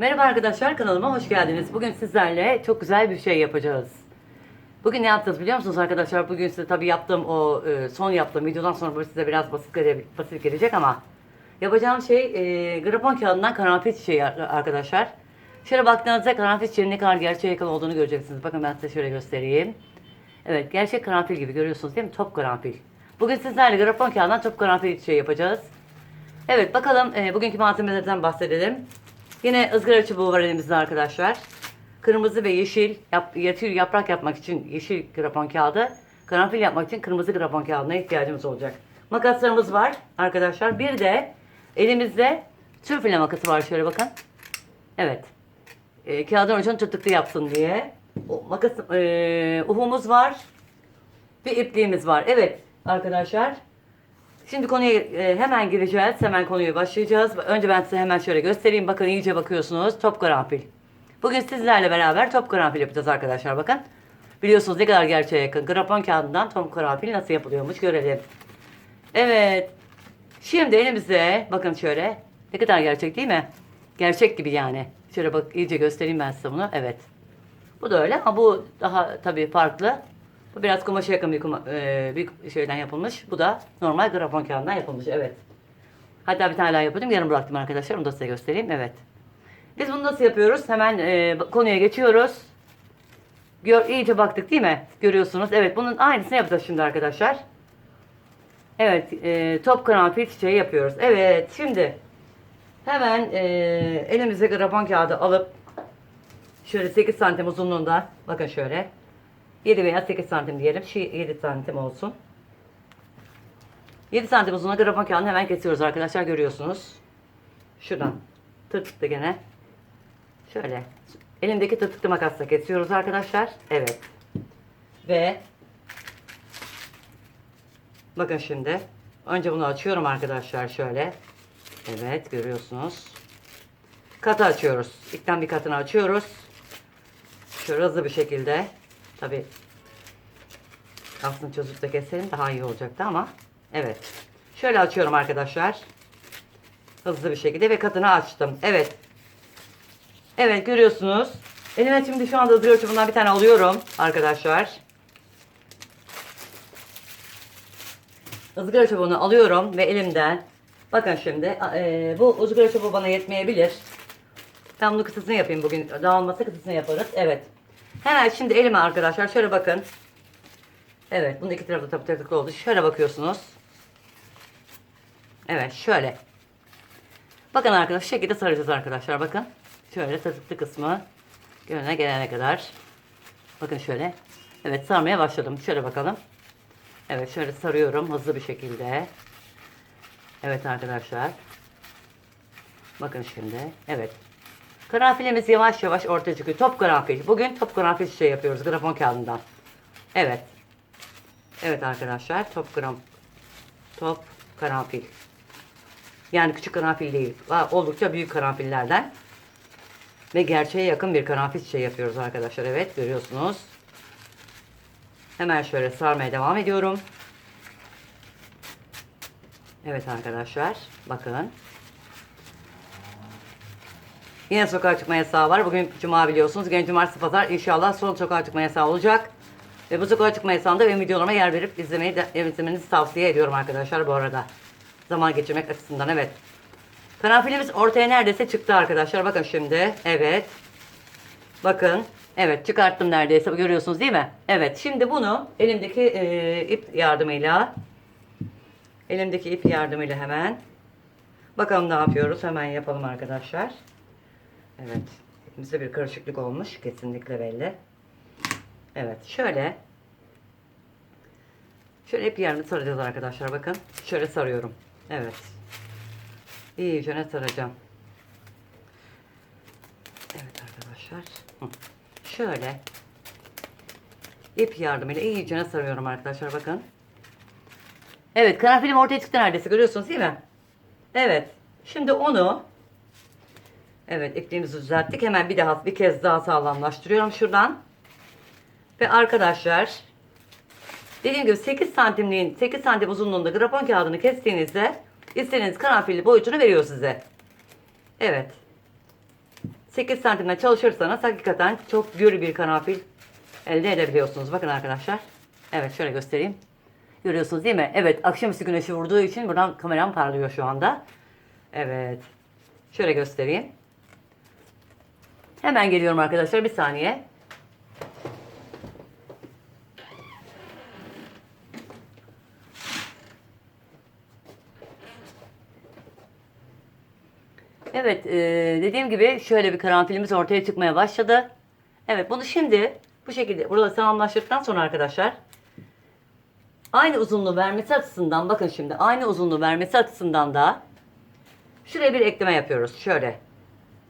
Merhaba arkadaşlar kanalıma hoş geldiniz. Bugün sizlerle çok güzel bir şey yapacağız. Bugün ne yapacağız biliyor musunuz arkadaşlar? Bugün size tabii yaptığım o e, son yaptığım videodan sonra böyle size biraz basit, gele- basit gelecek ama yapacağım şey e, grafon kağıdından karanfil çiçeği ar- arkadaşlar. Şöyle baktığınızda karanfil çiçeğinin ne kadar gerçeğe yakın olduğunu göreceksiniz. Bakın ben size şöyle göstereyim. Evet gerçek karanfil gibi görüyorsunuz değil mi? Top karanfil. Bugün sizlerle grafon kağıdından top karanfil çiçeği yapacağız. Evet bakalım e, bugünkü malzemelerden bahsedelim. Yine ızgara çubuğu var elimizde arkadaşlar. Kırmızı ve yeşil yap, yatır, yaprak yapmak için yeşil grafon kağıdı. Karanfil yapmak için kırmızı grafon kağıdına ihtiyacımız olacak. Makaslarımız var arkadaşlar. Bir de elimizde file makası var şöyle bakın. Evet. E, kağıdın ucunu tırtıklı yapsın diye. O, makas, e, uhumuz var. Bir ipliğimiz var. Evet arkadaşlar. Şimdi konuya e, hemen gireceğiz. Hemen konuya başlayacağız. Önce ben size hemen şöyle göstereyim. Bakın iyice bakıyorsunuz. Top karanfil. Bugün sizlerle beraber top karanfil yapacağız arkadaşlar. Bakın. Biliyorsunuz ne kadar gerçeğe yakın. Grafon kağıdından top karanfil nasıl yapılıyormuş görelim. Evet. Şimdi elimizde bakın şöyle. Ne kadar gerçek değil mi? Gerçek gibi yani. Şöyle bak iyice göstereyim ben size bunu. Evet. Bu da öyle ama bu daha tabii farklı. Bu biraz kumaşa yakın bir, kuma, e, bir şeyden yapılmış. Bu da normal grafon kağıdından yapılmış. Evet. Hatta bir tane daha yapıyordum. Yarım bıraktım arkadaşlar. Onu da size göstereyim. Evet. Biz bunu nasıl yapıyoruz? Hemen e, konuya geçiyoruz. Gör, iyice baktık değil mi? Görüyorsunuz. Evet. Bunun aynısını yapacağız şimdi arkadaşlar. Evet. E, top karanfil çiçeği yapıyoruz. Evet. Şimdi hemen e, elimize grafon kağıdı alıp Şöyle 8 santim uzunluğunda. Bakın şöyle. 7 veya 8 santim diyelim. Şu 7 santim olsun. 7 santim uzunluğunda grafon kağıdını hemen kesiyoruz arkadaşlar. Görüyorsunuz. Şuradan. Tırtıklı gene. Şöyle. Elimdeki tırtıklı makasla kesiyoruz arkadaşlar. Evet. Ve bakın şimdi. Önce bunu açıyorum arkadaşlar şöyle. Evet görüyorsunuz. Katı açıyoruz. İlkten bir katını açıyoruz. Şöyle hızlı bir şekilde. Tabi aslında çözüp de keselim daha iyi olacaktı ama. Evet. Şöyle açıyorum arkadaşlar. Hızlı bir şekilde ve katını açtım. Evet. Evet görüyorsunuz. Elime şimdi şu anda ızgara çubuğundan bir tane alıyorum arkadaşlar. ızgara çubuğunu alıyorum ve elimden bakın şimdi e, bu ızgara çubuğu bana yetmeyebilir. Ben bunu kısasını yapayım bugün. Dağılmasa kısasını yaparız. Evet. Hemen şimdi elime arkadaşlar şöyle bakın. Evet. Bunun iki tarafı da tabii tırtıklı oldu. Şöyle bakıyorsunuz. Evet. Şöyle. Bakın arkadaşlar. Şu şekilde saracağız arkadaşlar. Bakın. Şöyle tırtıklı kısmı gönlüne gelene kadar. Bakın şöyle. Evet. Sarmaya başladım. Şöyle bakalım. Evet. Şöyle sarıyorum. Hızlı bir şekilde. Evet arkadaşlar. Bakın şimdi. Evet. Karanfilimiz yavaş yavaş ortaya çıkıyor. Top karanfil. Bugün top karanfil şey yapıyoruz grafon kağıdından. Evet. Evet arkadaşlar top gram top karanfil. Yani küçük karanfil değil. Oldukça büyük karanfillerden. Ve gerçeğe yakın bir karanfil şey yapıyoruz arkadaşlar. Evet görüyorsunuz. Hemen şöyle sarmaya devam ediyorum. Evet arkadaşlar. Bakın. Yine sokağa çıkma yasağı var. Bugün cuma biliyorsunuz. Gene cumartesi pazar inşallah son sokağa çıkma yasağı olacak. Ve bu sokağa çıkma yasağında benim videolarıma yer verip izlemeyi de, izlemenizi tavsiye ediyorum arkadaşlar bu arada. Zaman geçirmek açısından evet. Karanfilimiz ortaya neredeyse çıktı arkadaşlar. Bakın şimdi. Evet. Bakın. Evet çıkarttım neredeyse. Görüyorsunuz değil mi? Evet. Şimdi bunu elimdeki e, ip yardımıyla elimdeki ip yardımıyla hemen bakalım ne yapıyoruz. Hemen yapalım arkadaşlar. Evet. Hepimizde bir karışıklık olmuş. Kesinlikle belli. Evet. Şöyle. Şöyle hep yerini saracağız arkadaşlar. Bakın. Şöyle sarıyorum. Evet. İyice ne saracağım. Evet arkadaşlar. Şöyle. ip yardımıyla iyice sarıyorum arkadaşlar. Bakın. Evet. Karanfilim ortaya çıktı neredeyse. Görüyorsunuz değil mi? Evet. Şimdi onu Evet ipliğimizi düzelttik. Hemen bir daha bir kez daha sağlamlaştırıyorum şuradan. Ve arkadaşlar dediğim gibi 8 santimliğin 8 santim uzunluğunda grafon kağıdını kestiğinizde istediğiniz karanfilli boyutunu veriyor size. Evet. 8 santimle çalışırsanız hakikaten çok gür bir karanfil elde edebiliyorsunuz. Bakın arkadaşlar. Evet şöyle göstereyim. Görüyorsunuz değil mi? Evet akşamüstü güneşi vurduğu için buradan kameram parlıyor şu anda. Evet. Şöyle göstereyim. Hemen geliyorum arkadaşlar bir saniye. Evet, e, dediğim gibi şöyle bir karanfilimiz ortaya çıkmaya başladı. Evet, bunu şimdi bu şekilde burada tamamlaştıktan sonra arkadaşlar aynı uzunluğu vermesi açısından bakın şimdi aynı uzunluğu vermesi açısından da şuraya bir ekleme yapıyoruz. Şöyle.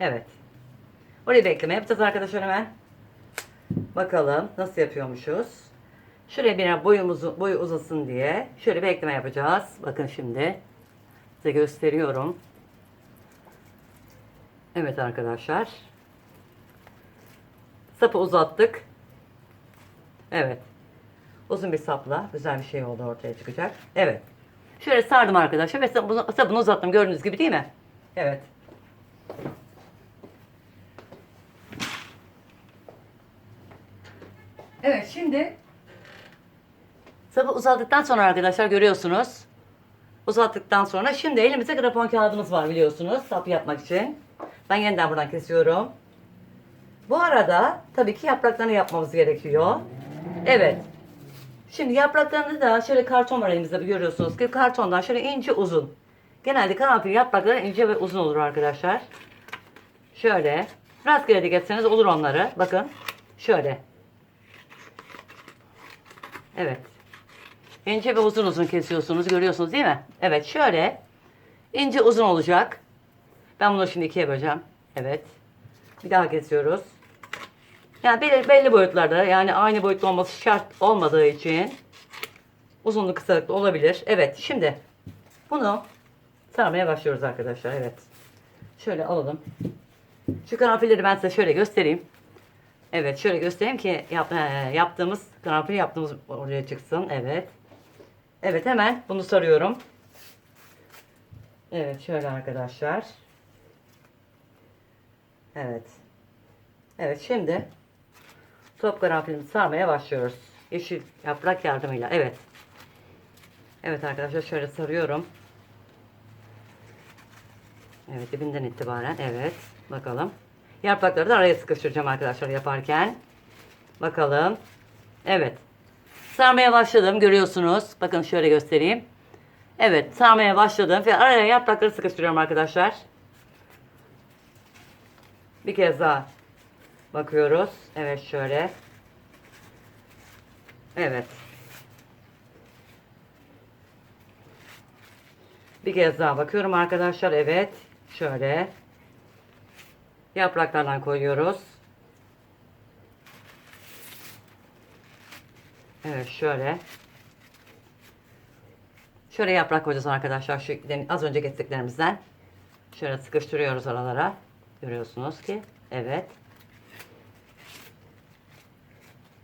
Evet. Oraya bir ekleme yapacağız arkadaşlar hemen. Bakalım nasıl yapıyormuşuz. Şuraya bir boyumuzu boyu uzasın diye şöyle bir yapacağız. Bakın şimdi size gösteriyorum. Evet arkadaşlar. Sapı uzattık. Evet. Uzun bir sapla güzel bir şey oldu ortaya çıkacak. Evet. Şöyle sardım arkadaşlar ve sapını uzattım gördüğünüz gibi değil mi? Evet. Evet şimdi sapı uzattıktan sonra arkadaşlar görüyorsunuz. Uzattıktan sonra şimdi elimizde grafon kağıdımız var biliyorsunuz sap yapmak için. Ben yeniden buradan kesiyorum. Bu arada tabii ki yapraklarını yapmamız gerekiyor. Evet. Şimdi yapraklarını da şöyle karton var elimizde görüyorsunuz ki kartondan şöyle ince uzun. Genelde karanfil yaprakları ince ve uzun olur arkadaşlar. Şöyle. Rastgele de geçseniz olur onları. Bakın. Şöyle. Evet. İnce ve uzun uzun kesiyorsunuz. Görüyorsunuz değil mi? Evet. Şöyle. ince uzun olacak. Ben bunu şimdi ikiye böleceğim. Evet. Bir daha kesiyoruz. Yani belli, belli boyutlarda yani aynı boyutta olması şart olmadığı için uzunluk kısalıklı olabilir. Evet şimdi bunu sarmaya başlıyoruz arkadaşlar. Evet. Şöyle alalım. Şu karanfilleri ben size şöyle göstereyim. Evet şöyle göstereyim ki yap, e, yaptığımız karanfil yaptığımız oraya çıksın. Evet. Evet hemen bunu sarıyorum. Evet şöyle arkadaşlar. Evet. Evet şimdi top karanfilimizi sarmaya başlıyoruz. Yeşil yaprak yardımıyla. Evet. Evet arkadaşlar şöyle sarıyorum. Evet dibinden itibaren. Evet. Bakalım. Yaprakları da araya sıkıştıracağım arkadaşlar yaparken. Bakalım. Evet. Sarmaya başladım. Görüyorsunuz. Bakın şöyle göstereyim. Evet. Sarmaya başladım. Ve araya yaprakları sıkıştırıyorum arkadaşlar. Bir kez daha bakıyoruz. Evet şöyle. Evet. Bir kez daha bakıyorum arkadaşlar. Evet. Şöyle. Yapraklardan koyuyoruz. Evet şöyle. Şöyle yaprak koyacağız arkadaşlar. Şu az önce getirdiklerimizden. Şöyle sıkıştırıyoruz aralara. Görüyorsunuz ki. Evet.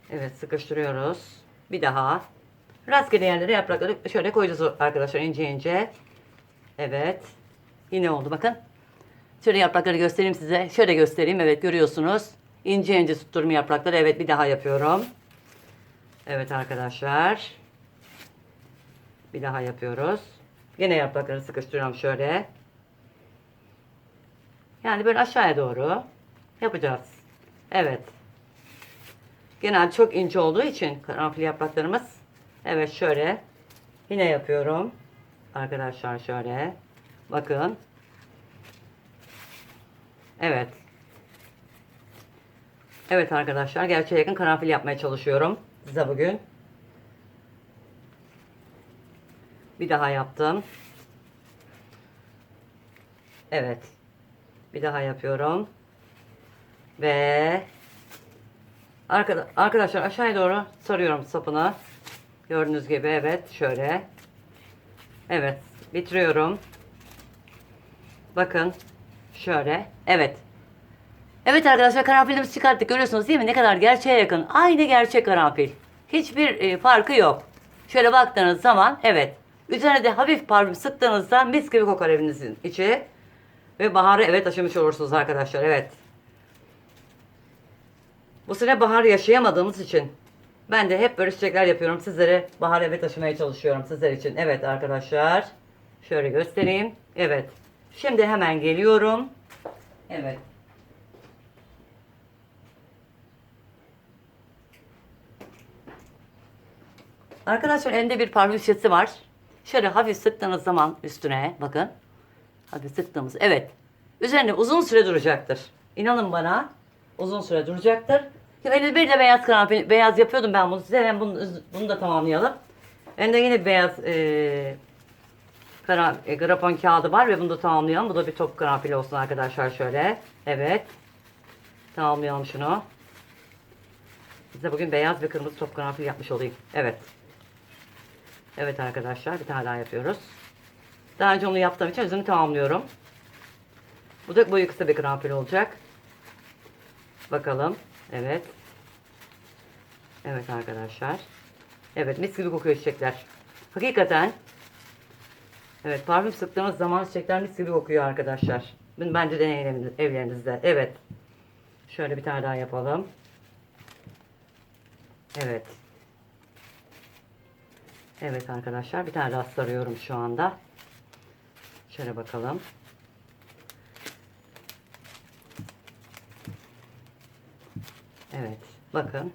Evet sıkıştırıyoruz. Bir daha. Rastgele yerlere yaprakları şöyle koyacağız arkadaşlar ince ince. Evet. Yine oldu bakın. Şöyle yaprakları göstereyim size. Şöyle göstereyim. Evet görüyorsunuz. İnce ince tutturum yaprakları. Evet bir daha yapıyorum. Evet arkadaşlar. Bir daha yapıyoruz. Yine yaprakları sıkıştırıyorum şöyle. Yani böyle aşağıya doğru yapacağız. Evet. Genel çok ince olduğu için karanfil yapraklarımız. Evet şöyle. Yine yapıyorum. Arkadaşlar şöyle. Bakın. Evet. Evet arkadaşlar. Gerçeğe yakın karanfil yapmaya çalışıyorum. Size bugün. Bir daha yaptım. Evet. Bir daha yapıyorum. Ve arkada, arkadaşlar aşağıya doğru sarıyorum sapını. Gördüğünüz gibi evet şöyle. Evet bitiriyorum. Bakın şöyle. Evet. Evet arkadaşlar karanfilimizi çıkarttık. Görüyorsunuz değil mi? Ne kadar gerçeğe yakın. Aynı gerçek karanfil. Hiçbir e, farkı yok. Şöyle baktığınız zaman evet. Üzerine de hafif parfüm sıktığınızda mis gibi kokar evinizin içi. Ve baharı evet aşımış olursunuz arkadaşlar. Evet. Bu sene bahar yaşayamadığımız için ben de hep böyle çiçekler yapıyorum. Sizlere bahar eve taşımaya çalışıyorum sizler için. Evet arkadaşlar. Şöyle göstereyim. Evet. Şimdi hemen geliyorum. Evet. Arkadaşlar elimde bir parfüm var. Şöyle hafif sıktığınız zaman üstüne bakın. Hafif sıktığımız evet. Üzerinde uzun süre duracaktır. İnanın bana uzun süre duracaktır. Elimde bir de beyaz karanfil, beyaz yapıyordum ben bunu size. Hemen bunu, bunu da tamamlayalım. Elimde yine beyaz e, e, grafon kağıdı var ve bunu da tamamlayalım. Bu da bir top karanfil olsun arkadaşlar şöyle. Evet. Tamamlayalım şunu. Size bugün beyaz ve kırmızı top karanfil yapmış olayım. Evet. Evet arkadaşlar bir tane daha yapıyoruz. Daha önce onu yaptığım için yüzünü tamamlıyorum. Bu da boyu kısa bir karanfil olacak. Bakalım. Evet. Evet arkadaşlar. Evet mis gibi kokuyor çiçekler. Hakikaten. Evet parfüm sıktığımız zaman çiçekler mis gibi kokuyor arkadaşlar. Bunu bence deneyin evlerinizde. Evet. Şöyle bir tane daha yapalım. Evet. Evet arkadaşlar bir tane daha sarıyorum şu anda. Şöyle bakalım. Evet bakın.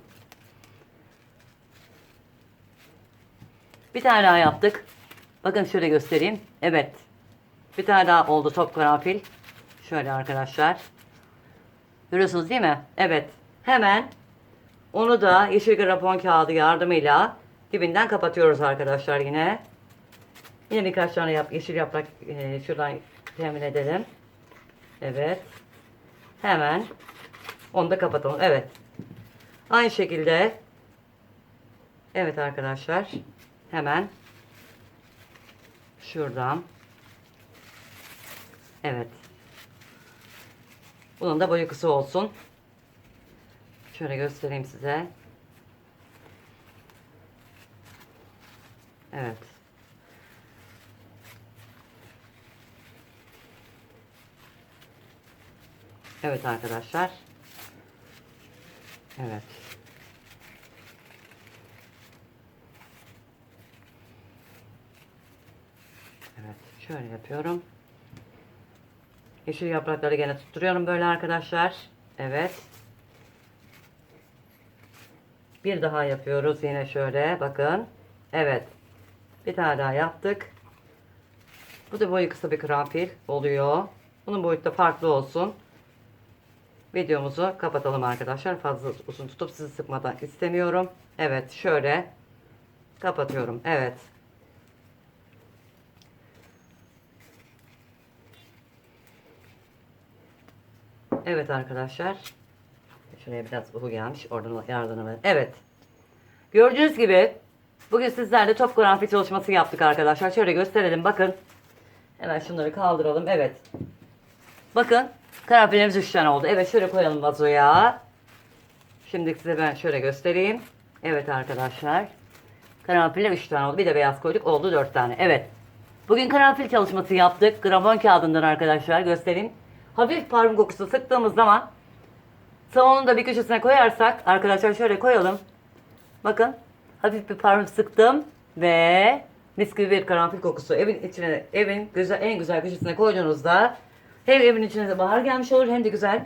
Bir tane daha yaptık. Bakın şöyle göstereyim. Evet. Bir tane daha oldu top karanfil. Şöyle arkadaşlar. Görüyorsunuz değil mi? Evet. Hemen onu da yeşil grafon kağıdı yardımıyla dibinden kapatıyoruz arkadaşlar yine. Yine birkaç tane yap, yeşil yaprak e, şuradan temin edelim. Evet. Hemen onu da kapatalım. Evet. Aynı şekilde Evet arkadaşlar. Hemen şuradan Evet. Bunun da boyu kısa olsun. Şöyle göstereyim size. Evet. Evet arkadaşlar. Evet. Evet. Şöyle yapıyorum. Yeşil yaprakları gene tutturuyorum böyle arkadaşlar. Evet. Bir daha yapıyoruz yine şöyle bakın. Evet. Bir tane daha yaptık. Bu da boyu kısa bir karanfil oluyor. Bunun boyutu da farklı olsun. Videomuzu kapatalım arkadaşlar. Fazla uzun tutup sizi sıkmadan istemiyorum. Evet şöyle kapatıyorum. Evet. Evet arkadaşlar. Şuraya biraz uhu gelmiş. Oradan yardımını Evet. Gördüğünüz gibi bugün sizlerle top karanfil çalışması yaptık arkadaşlar. Şöyle gösterelim bakın. Hemen şunları kaldıralım. Evet. Bakın karanfillerimiz 3 tane oldu. Evet şöyle koyalım vazoya. Şimdi size ben şöyle göstereyim. Evet arkadaşlar. Karanfiller 3 tane oldu. Bir de beyaz koyduk. Oldu 4 tane. Evet. Bugün karanfil çalışması yaptık. Gramon kağıdından arkadaşlar göstereyim. Hafif parfüm kokusu sıktığımız zaman salonun da bir köşesine koyarsak arkadaşlar şöyle koyalım. Bakın hafif bir parfüm sıktım ve mis gibi bir karanfil kokusu evin içine evin güzel en güzel köşesine koyduğunuzda hem evin içine de bahar gelmiş olur hem de güzel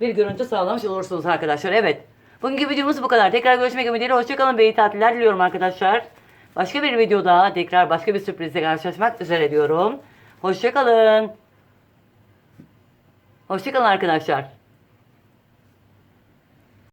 bir görüntü sağlamış olursunuz arkadaşlar. Evet. Bugünkü videomuz bu kadar. Tekrar görüşmek ümidiyle hoşçakalın ve tatiller diliyorum arkadaşlar. Başka bir videoda tekrar başka bir sürprizle karşılaşmak üzere diyorum. Hoşçakalın. Hoşçakalın arkadaşlar.